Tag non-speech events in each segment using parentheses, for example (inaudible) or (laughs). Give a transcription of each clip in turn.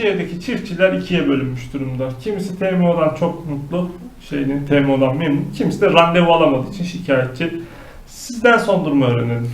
Ayçiçeği'deki çiftçiler ikiye bölünmüş durumda. Kimisi TMO'dan çok mutlu, şeyini TMO'dan memnun. Kimisi de randevu alamadığı için şikayetçi. Sizden son durumu öğrenelim.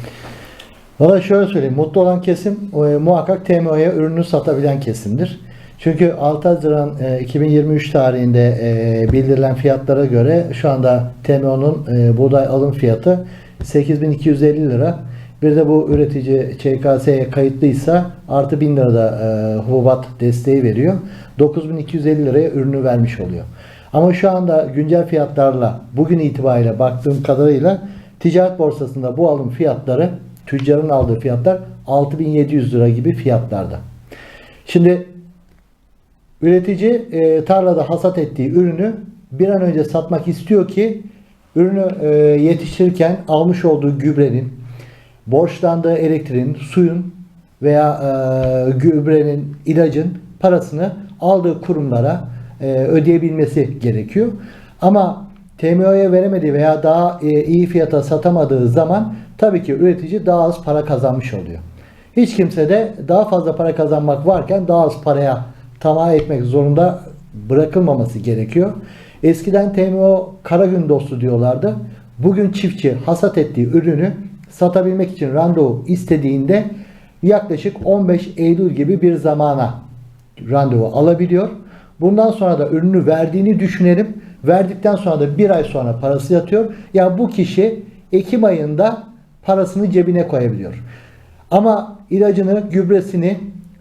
Valla şöyle söyleyeyim. Mutlu olan kesim e, muhakkak TMO'ya ürünü satabilen kesimdir. Çünkü 6 Haziran e, 2023 tarihinde e, bildirilen fiyatlara göre şu anda TMO'nun e, buğday alım fiyatı 8250 lira. Bir de bu üretici ÇKS'ye kayıtlıysa artı 1000 lira da e, hububat desteği veriyor. 9250 liraya ürünü vermiş oluyor. Ama şu anda güncel fiyatlarla bugün itibariyle baktığım kadarıyla ticaret borsasında bu alım fiyatları tüccarın aldığı fiyatlar 6700 lira gibi fiyatlarda. Şimdi üretici e, tarlada hasat ettiği ürünü bir an önce satmak istiyor ki ürünü e, yetiştirirken almış olduğu gübrenin, borçlandığı elektriğin, suyun veya e, gübrenin, ilacın parasını aldığı kurumlara e, ödeyebilmesi gerekiyor. Ama TMO'ya veremediği veya daha e, iyi fiyata satamadığı zaman tabii ki üretici daha az para kazanmış oluyor. Hiç kimse de daha fazla para kazanmak varken daha az paraya tamah etmek zorunda bırakılmaması gerekiyor. Eskiden TMO kara gün dostu diyorlardı. Bugün çiftçi hasat ettiği ürünü satabilmek için randevu istediğinde yaklaşık 15 Eylül gibi bir zamana randevu alabiliyor. Bundan sonra da ürünü verdiğini düşünelim. Verdikten sonra da bir ay sonra parası yatıyor. Ya bu kişi Ekim ayında parasını cebine koyabiliyor. Ama ilacını, gübresini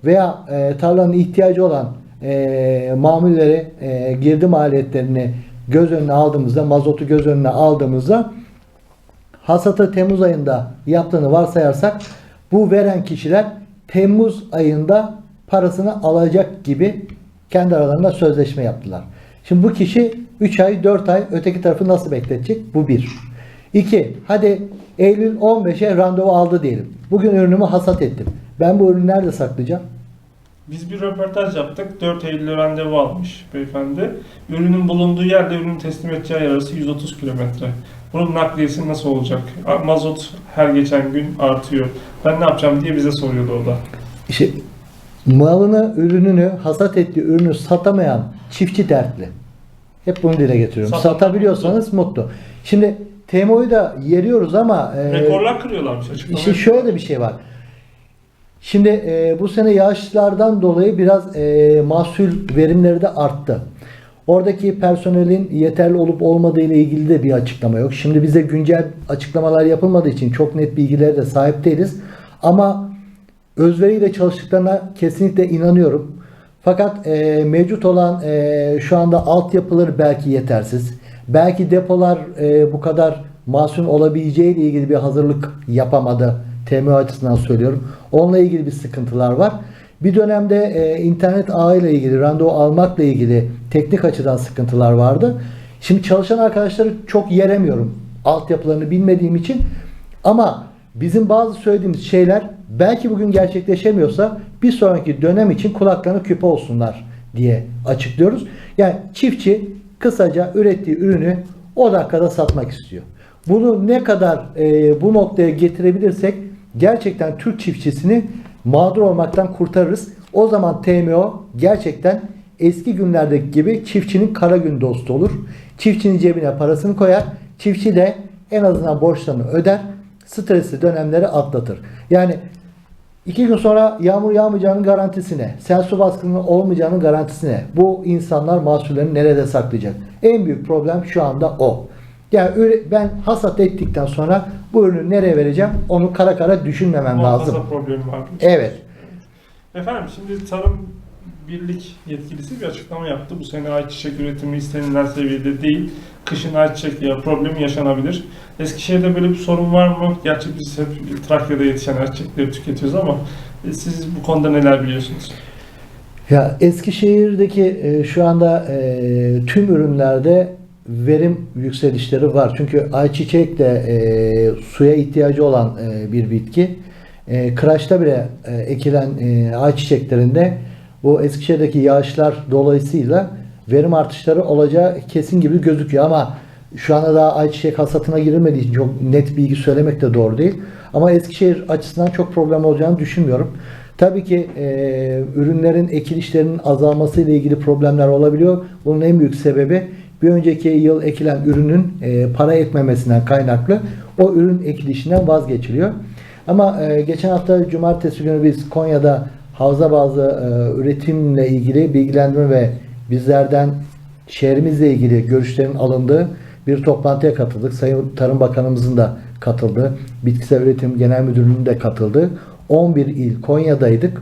veya e, tarlanın ihtiyacı olan e, mamulleri, e, girdi maliyetlerini göz önüne aldığımızda, mazotu göz önüne aldığımızda hasatı Temmuz ayında yaptığını varsayarsak bu veren kişiler Temmuz ayında parasını alacak gibi kendi aralarında sözleşme yaptılar. Şimdi bu kişi 3 ay 4 ay öteki tarafı nasıl bekletecek? Bu bir. 2. Hadi Eylül 15'e randevu aldı diyelim. Bugün ürünümü hasat ettim. Ben bu ürünü nerede saklayacağım? Biz bir röportaj yaptık. 4 Eylül'de randevu almış beyefendi. Ürünün bulunduğu yerde ürünü teslim edeceği yer arası 130 kilometre. Bunun nakliyesi nasıl olacak? Mazot her geçen gün artıyor. Ben ne yapacağım diye bize soruyordu o da. İşte malını, ürününü, hasat ettiği ürünü satamayan çiftçi dertli. Hep bunu dile getiriyorum. Satan- Satabiliyorsanız mutlu. Şimdi TMO'yu da yeriyoruz ama e, Rekorlar kırıyorlarmış açıklama. işte şöyle de bir şey var. Şimdi e, bu sene yağışlardan dolayı biraz e, mahsul verimleri de arttı. Oradaki personelin yeterli olup olmadığı ile ilgili de bir açıklama yok. Şimdi bize güncel açıklamalar yapılmadığı için çok net bilgilere de sahip değiliz. Ama özveriyle çalıştıklarına kesinlikle inanıyorum. Fakat e, mevcut olan e, şu anda altyapıları belki yetersiz. Belki depolar e, bu kadar masum olabileceği ile ilgili bir hazırlık yapamadı. TMO açısından söylüyorum. Onunla ilgili bir sıkıntılar var. Bir dönemde e, internet ağıyla ilgili, randevu almakla ilgili teknik açıdan sıkıntılar vardı. Şimdi çalışan arkadaşları çok yeremiyorum. Altyapılarını bilmediğim için. Ama bizim bazı söylediğimiz şeyler belki bugün gerçekleşemiyorsa bir sonraki dönem için kulaklarını küpe olsunlar diye açıklıyoruz. Yani çiftçi kısaca ürettiği ürünü o dakikada satmak istiyor. Bunu ne kadar e, bu noktaya getirebilirsek gerçekten Türk çiftçisini mağdur olmaktan kurtarırız. O zaman TMO gerçekten eski günlerdeki gibi çiftçinin kara gün dostu olur. Çiftçinin cebine parasını koyar. Çiftçi de en azından borçlarını öder. Stresli dönemleri atlatır. Yani iki gün sonra yağmur yağmayacağının garantisine, sel su baskının olmayacağının garantisine bu insanlar mahsullerini nerede saklayacak? En büyük problem şu anda o. Yani ben hasat ettikten sonra bu ürünü nereye vereceğim onu kara kara düşünmemem lazım. Muhafaza problemi var. Evet. Efendim şimdi Tarım Birlik yetkilisi bir açıklama yaptı. Bu sene ayçiçek üretimi istenilen seviyede değil. Kışın ayçiçek yağı problemi yaşanabilir. Eskişehir'de böyle bir sorun var mı? Gerçi biz hep Trakya'da yetişen ayçiçekleri tüketiyoruz ama e, siz bu konuda neler biliyorsunuz? Ya Eskişehir'deki e, şu anda e, tüm ürünlerde verim yükselişleri var. Çünkü ayçiçek de e, suya ihtiyacı olan e, bir bitki. E, Kıraç'ta bile e, ekilen e, ayçiçeklerinde bu Eskişehir'deki yağışlar dolayısıyla verim artışları olacağı kesin gibi gözüküyor ama şu anda daha ayçiçek hasatına girilmediği için çok net bilgi söylemek de doğru değil. Ama Eskişehir açısından çok problem olacağını düşünmüyorum. Tabii ki e, ürünlerin ekilişlerinin azalması ile ilgili problemler olabiliyor. Bunun en büyük sebebi bir önceki yıl ekilen ürünün e, para etmemesinden kaynaklı o ürün ekilişinden vazgeçiliyor. Ama e, geçen hafta cumartesi günü biz Konya'da havza bazı e, üretimle ilgili bilgilendirme ve bizlerden şehrimizle ilgili görüşlerin alındığı bir toplantıya katıldık. Sayın Tarım Bakanımızın da katıldığı, Bitkisel Üretim Genel Müdürlüğü'nün de katıldığı 11 il Konya'daydık.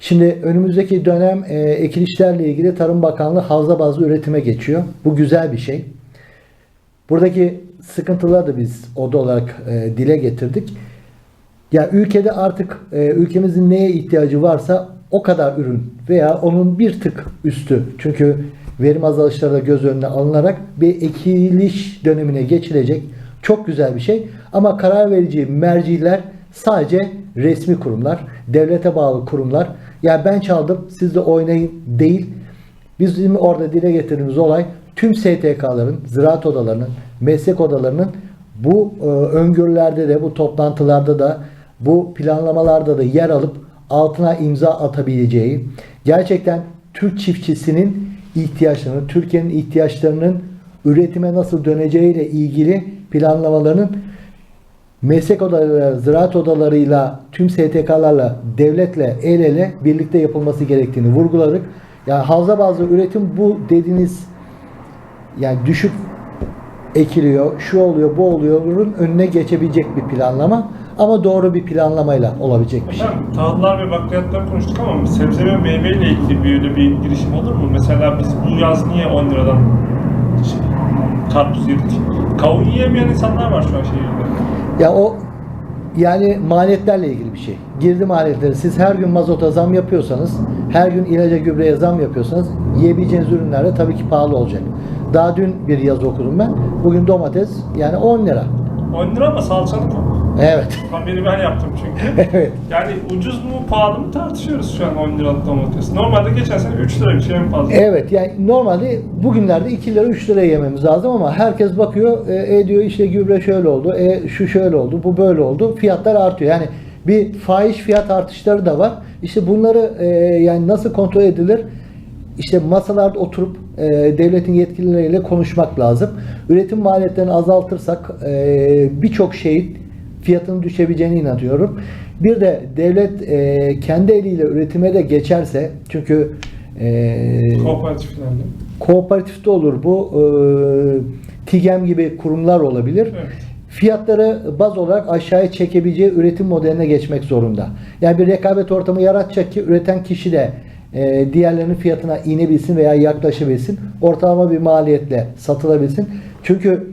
Şimdi önümüzdeki dönem e, ekilişlerle ilgili Tarım Bakanlığı havza bazlı üretime geçiyor. Bu güzel bir şey. Buradaki sıkıntıları da biz oda olarak e, dile getirdik. Ya ülkede artık e, ülkemizin neye ihtiyacı varsa o kadar ürün veya onun bir tık üstü. Çünkü verim azalışları da göz önüne alınarak bir ekiliş dönemine geçilecek. Çok güzel bir şey. Ama karar verici merciler sadece resmi kurumlar, devlete bağlı kurumlar. Ya ben çaldım siz de oynayın değil. Bizim orada dile getirdiğimiz olay tüm STK'ların, ziraat odalarının, meslek odalarının bu e, öngörülerde de, bu toplantılarda da, bu planlamalarda da yer alıp altına imza atabileceği, gerçekten Türk çiftçisinin ihtiyaçlarını, Türkiye'nin ihtiyaçlarının üretime nasıl döneceğiyle ilgili planlamalarının meslek odaları, ziraat odalarıyla, tüm STK'larla, devletle el ele birlikte yapılması gerektiğini vurguladık. Yani havza bazlı üretim bu dediğiniz yani düşük ekiliyor, şu oluyor, bu oluyor'un önüne geçebilecek bir planlama ama doğru bir planlamayla olabilecek bir şey. Tahıllar ve bakliyatlar konuştuk ama sebze ve meyve ile ilgili böyle bir girişim olur mu? Mesela biz bu yaz niye 10 liradan şey, karpuz yedik? Kavun yiyemeyen insanlar var şu an şehirde. Ya o yani maliyetlerle ilgili bir şey. Girdi maliyetleri. Siz her gün mazota zam yapıyorsanız, her gün ilaca gübreye zam yapıyorsanız yiyebileceğiniz ürünler de tabii ki pahalı olacak. Daha dün bir yazı okudum ben. Bugün domates yani 10 lira. 10 lira ama salçalı kavun. Evet. Haberi ben yaptım çünkü. (laughs) evet. Yani ucuz mu pahalı mı tartışıyoruz şu an 10 liralık domates. Normalde geçen sene 3 lira bir şey en fazla. Evet yani normalde bugünlerde 2 lira 3 lira yememiz lazım ama herkes bakıyor e, e diyor işte gübre şöyle oldu, e şu şöyle oldu, bu böyle oldu. Fiyatlar artıyor. Yani bir fahiş fiyat artışları da var. İşte bunları e, yani nasıl kontrol edilir? İşte masalarda oturup e, devletin yetkilileriyle konuşmak lazım. Üretim maliyetlerini azaltırsak e, birçok şeyin fiyatının düşebileceğine inanıyorum. Bir de devlet e, kendi eliyle üretime de geçerse çünkü e, Kooperatiflerle. kooperatifte olur bu e, TİGEM gibi kurumlar olabilir. Evet. Fiyatları baz olarak aşağıya çekebileceği üretim modeline geçmek zorunda. Yani bir rekabet ortamı yaratacak ki üreten kişi de e, diğerlerinin fiyatına inebilsin veya yaklaşabilsin. Ortalama bir maliyetle satılabilsin. Çünkü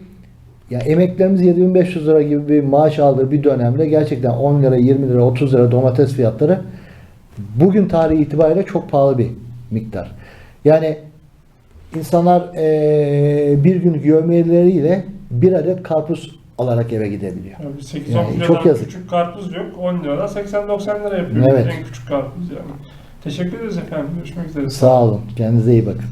ya emeklerimiz 7500 lira gibi bir maaş aldığı bir dönemde gerçekten 10 lira, 20 lira, 30 lira domates fiyatları bugün tarihi itibariyle çok pahalı bir miktar. Yani insanlar eee, bir günlük yövmiyeleriyle bir adet karpuz alarak eve gidebiliyor. Yani 8-10 Yani çok yazık. küçük karpuz yok. 10 liradan 80-90 lira yapıyor. Evet. En küçük karpuz yani. Teşekkür ederiz efendim. Görüşmek üzere. Sağ olun. Kendinize iyi bakın.